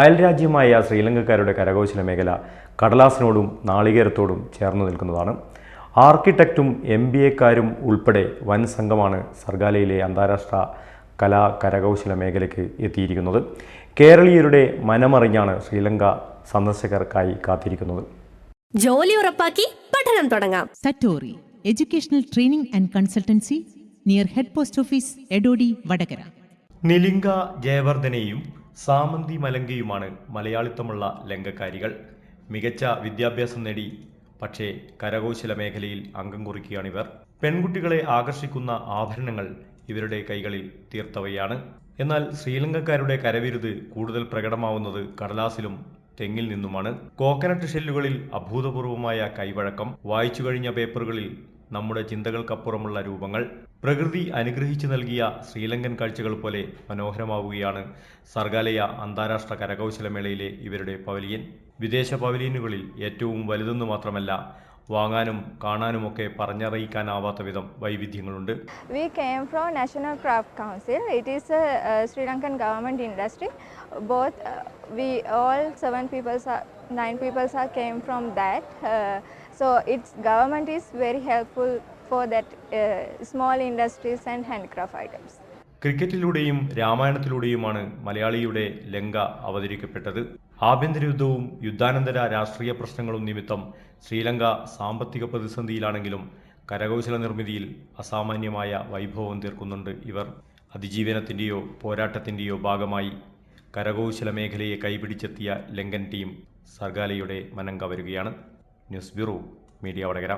അയൽരാജ്യമായ ശ്രീലങ്കക്കാരുടെ കരകൗശല മേഖല കടലാസിനോടും നാളികേരത്തോടും ചേർന്ന് നിൽക്കുന്നതാണ്. ആർക്കിടെക്റ്റും എം ബി എക്കാരും ഉൾപ്പെടെ വൻ സംഘമാണ് സർഗാലയിലെ അന്താരാഷ്ട്ര കലാ കരകൗശല മേഖലയ്ക്ക് എത്തിയിരിക്കുന്നത്. കേരളീയരുടെ മനമറിഞ്ഞാണ് ശ്രീലങ്ക സന്ദർശകർക്കായി കാത്തിരിക്കുന്നത്. ജോലി ഉറപ്പാക്കി പഠനം തുടങ്ങാം. Satori educational training and consultancy near head post office Edodi Vadakara. Nilinga ജയവർദ്ധനയും Samanthi മലങ്കയുമാണ് മലയാളിത്തമുള്ള ലങ്കക്കാരികൾ മികച്ച വിദ്യാഭ്യാസം നേടി പക്ഷേ കരകൗശല മേഖലയിൽ അംഗം കുറിക്കുകയാണിവർ പെൺകുട്ടികളെ ആകർഷിക്കുന്ന ആഭരണങ്ങൾ ഇവരുടെ കൈകളിൽ തീർത്തവയാണ്. എന്നാൽ ശ്രീലങ്കക്കാരുടെ കരവിരുത് കൂടുതൽ പ്രകടമാവുന്നത് കടലാസിലും തെങ്ങിൽ നിന്നുമാണ്. കോക്കനട്ട് ഷെല്ലുകളിൽ അഭൂതപൂർവമായ കൈവഴക്കം വായിച്ചു കഴിഞ്ഞ പേപ്പറുകളിൽ നമ്മുടെ ചിന്തകൾക്കപ്പുറമുള്ള രൂപങ്ങൾ പ്രകൃതി അനുഗ്രഹിച്ചു നൽകിയ ശ്രീലങ്കൻ കാഴ്ചകൾ പോലെ മനോഹരമാവുകയാണ് സർഗാലയ അന്താരാഷ്ട്ര കരകൗശലമേളയിലെ ഇവരുടെ പവലിയൻ. വിദേശ പവലിയനുകളിൽ ഏറ്റവും വലുതെന്ന് മാത്രമല്ല വാങ്ങാനും കാണാനുമൊക്കെ പറഞ്ഞറിയിക്കാനാവാത്ത വിധം വൈവിധ്യങ്ങളുണ്ട്. We came from national craft council it is Sri Lankan government industry both we all seven peoples nine peoples are people, from nine so its government is very helpful for that uh, small industries and handcraft items. ക്രിക്കറ്റിലൂടെയും രാമായണത്തിലൂടെയുമാണ് മലയാളിയുടെ ലങ്ക അവതരിക്കപ്പെട്ടത് ആഭ്യന്തര യുദ്ധവും യുദ്ധാനന്തര രാഷ്ട്രീയ പ്രശ്നങ്ങളും നിമിത്തം ശ്രീലങ്ക സാമ്പത്തിക പ്രതിസന്ധിയിലാണെങ്കിലും കരകൗശല നിർമ്മിതിയിൽ അസാമാന്യമായ വൈഭവം തീർക്കുന്നുണ്ട് ഇവർ. അതിജീവനത്തിന്റെയോ പോരാട്ടത്തിന്റെയോ ഭാഗമായി കരകൗശല മേഖലയെ കൈപിടിച്ചെത്തിയ ലങ്കൻ ടീം സർഗാലയുടെ മനം കവരുകയാണ്. News bureau media Vadakara.